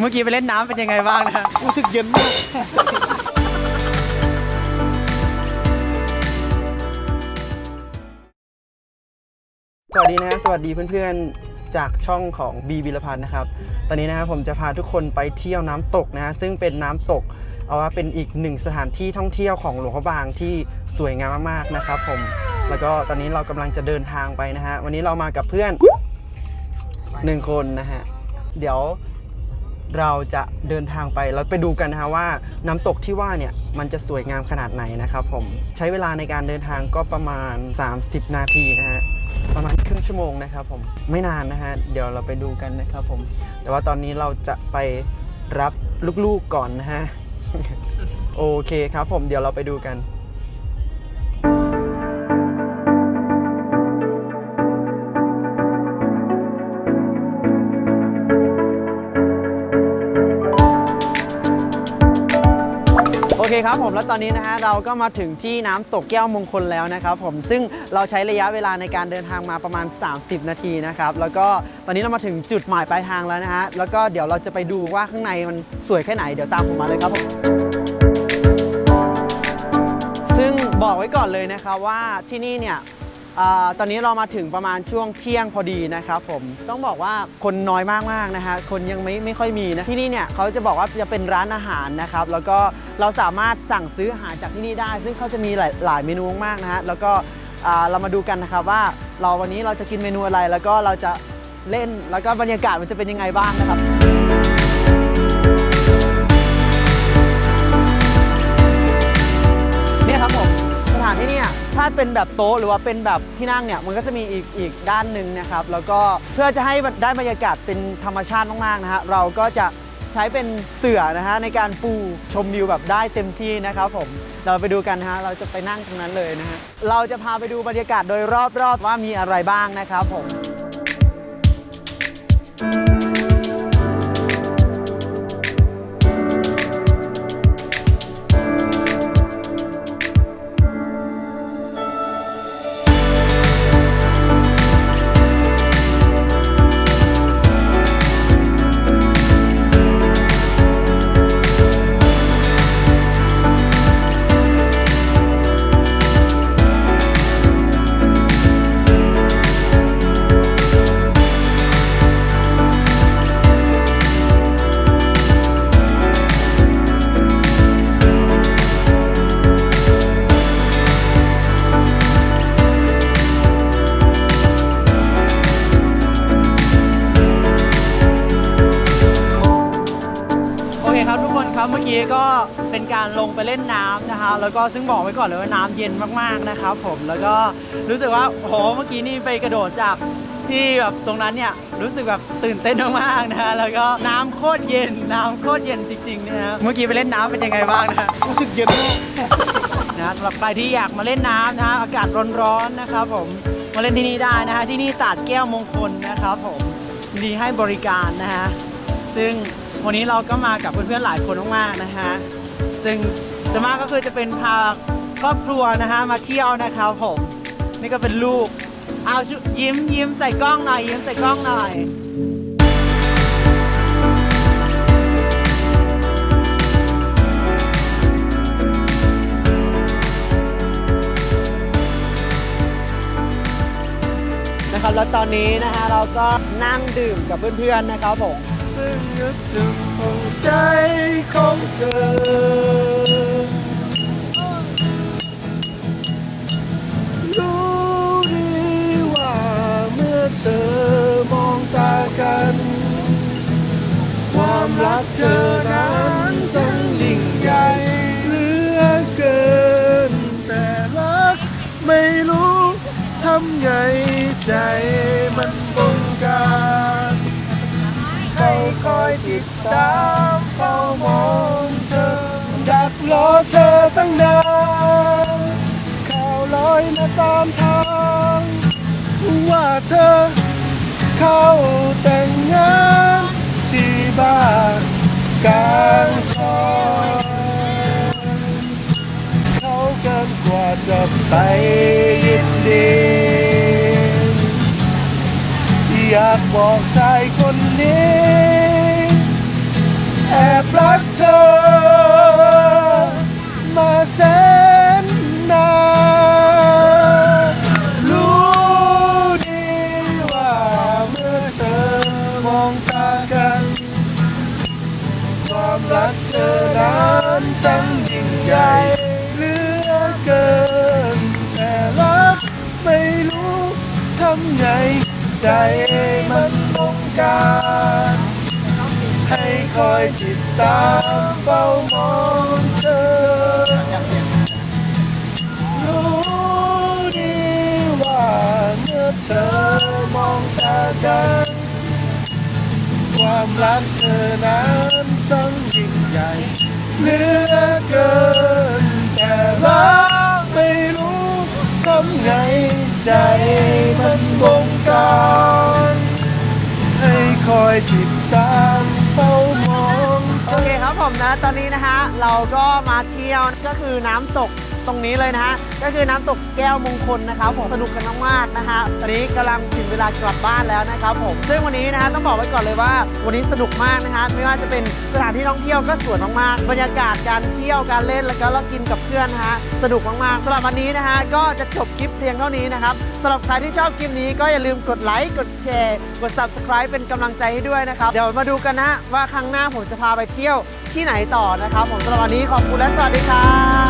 เมื่อกี้ไปเล่นน้ำเป็นยังไงบ้างนะรู้สึกเย็นมาก สวัสดีนะฮะสวัสดีเพื่อนๆ จากช่องของบีบิลพันธ์นะครับ ตอนนี้นะครับผมจะพาทุกคนไปเที่ยวน้ำตกนะฮะซึ่งเป็นน้ำตก เอาว่าเป็นอีกหนึ่งสถานที่ท่องเที่ยวของหลวงพระบางที่สวยงามมากๆนะครับผม แล้วก็ตอนนี้เรากำลังจะเดินทางไปนะฮะ วันนี้เรามากับเพื่อนหนึ่งคนนะฮะ เดี๋ยว เราจะเดินทางไปแล้วไปดูกันนะฮะว่าน้ำตกที่ว่าเนี่ยมันจะสวยงามขนาดไหนนะครับผมใช้เวลาในการเดินทางก็ประมาณ 30 นาทีนะฮะประมาณครึ่งชั่วโมงนะครับผมไม่นานนะฮะเดี๋ยวเราไปดูกันนะครับผม แต่ว่าตอนนี้เราจะไปรับลูกๆก่อนนะฮะโอเคครับผมเดี๋ยวเราไปดูกัน เคครับผมแล้วตอนนี้นะฮะเราก็มาถึงที่น้ำตกแก้วมงคลแล้วนะครับผมซึ่งเราใช้ระยะเวลาในการเดินทางมาประมาณ 30 นาทีนะครับแล้วก็ตอนนี้เรามาถึงจุดหมายปลายทางแล้วนะฮะแล้วก็เดี๋ยวเราจะไปดูว่าข้างในมันสวยแค่ไหนเดี๋ยวตามผมมาเลยครับผมซึ่งบอกไว้ก่อนเลยนะครับว่าที่นี่เนี่ย ตอนนี้เรามาถึงประมาณช่วงเที่ยงพอดีนะครับผมต้องบอกว่าคนน้อยมากๆนะฮะคนยังไม่ไม่ค่อยมีนะที่นี่เนี่ยเขาจะบอกว่าจะเป็นร้านอาหารนะครับแล้วก็เราสามารถสั่งซื้ออาหารจากที่นี่ได้ ซึ่งเขาจะมีหลายหลายเมนูมากๆนะฮะแล้วก็เรามาดูกันนะครับว่าเราวันนี้เราจะกินเมนูอะไรแล้วก็เราจะเล่นแล้วก็บรรยากาศมันจะเป็นยังไงบ้างนะครับเนี่ยครับผมานที่เนี่ยถ้าเป็นแบบโต๊ะหรือว่าเป็นแบบที่นั่งเนี่ยมันก็จะมีอีกอีกด้านหนึ่งนะครับ แล้วก็เพื่อจะให้ได้บรรยากาศเป็นธรรมชาติมากๆนะฮะเราก็จะใช้เป็นเสื่อนะฮะในการปูชมวิวแบบได้เต็มที่นะครับผมเราไปดูกันนะฮะเราจะไปนั่งตรงนั้นเลยนะฮะเราจะพาไปดูบรรยากาศโดยรอบๆว่ามีอะไรบ้างนะครับผม เมื่อกี้ก็เป็นการลงไปเล่นน้ำนะคะ แล้วก็ซึ่งบอกไว้ก่อนเลยว่าน้ำเย็นมากๆนะครับผมแล้วก็รู้สึกว่าโอ้โหเมื่อกี้นี่ไปกระโดดจากที่แบบตรงนั้นเนี่ยรู้สึกแบบตื่นเต้นมากๆนะฮะแล้วก็น้ำโคตรเย็นน้ำโคตรเย็นจริงๆนะฮะเมื่อกี้ไปเล่นน้ำเป็นยังไงบ้างนะฮะรู้สึกเย็นมากนะสำหรับใครที่อยากมาเล่นน้ำนะฮะอากาศร้อนๆนะครับผมมาเล่นที่นี่ได้นะฮะที่นี่ตาดแก้วมงคลนะครับผมมีให้บริการนะฮะซึ่ง วันนี้เราก็มากับเพื่อนๆหลายคนมากๆนะฮะซึ่งจะมากก็คือจะเป็นพาครอบครัวนะฮะมาเที่ยวนะครับผมนี่ก็เป็นลูกเอาชุยิ้มยิ้มใส่กล้องหน่อยยิ้มใส่กล้องหน่อยนะครับแล้วตอนนี้นะฮะเราก็นั่งดื่มกับเพื่อนๆนะครับผม ซึ่งนึกถึงหัวใจของเธอ รู้ดีว่าเมื่อเธอมองตากัน ความรักเธอนั้นช่างยิ่งใหญ่เหลือเกิน แต่รักไม่รู้ทำไงใจมันบงการเขาคอย ติดตามเฝ้ามองเธอ ดักรอเธอตั้งนานข่าวลอยมาตามทางว่าเธอ เข้าแต่งงานที่บ้านกลางซอยเขาเกินกว่าจะไปยินดีอยากบอกชายคนนี้ แอบรักเธอ มาแสนนารู้ดีว่าเมื่อเธอมองตากัน ความรักเธอนั้นจังยิ่งใหญ่เหลือเกิน แต่รักไม่รู้ทำไงใจมันต้องการ คอยติดตามเฝ้ามองเธอ รู้ดีว่าเมื่อเธอมองตากัน ความรักเธอนั้นสังยิ่งใหญ่เหลือเกิน แต่รักไม่รู้ทำไงใจมันบงการ ให้คอยติดตาม มนะตอนนี้นะฮะเราก็มาเที่ยวก็คือน้ำตกตรงนี้เลยนะฮะก็คือน้ำตกแก้วมงคลนะครับผมสนุกกันมากๆนะฮะตอนนี้กำลังถึงเวลากลับบ้านแล้วนะครับผมซึ่งวันนี้นะฮะต้องบอกไว้ก่อนเลยว่า วันนี้สนุกมากนะฮะไม่ว่าจะเป็นสถานที่ท่องเที่ยวก็สวยมากๆบรรยากาศการเที่ยวการเล่นแล้วก็เรากินกับเพื่อนนะฮะสนุกมากๆสำหรับวันนี้นะฮะก็จะจบคลิปเพียงเท่านี้นะครับสำหรับใครที่ชอบคลิปนี้ก็อย่าลืมกดไลค์กดแชร์ กด subscribe เป็นกำลังใจให้ด้วยนะครับเดี๋ยวมาดูกันนะว่าครั้งหน้าผมจะพาไปเที่ยว ที่ไหนต่อนะครับผมสำหรับวันนี้ขอบคุณและสวัสดีครับ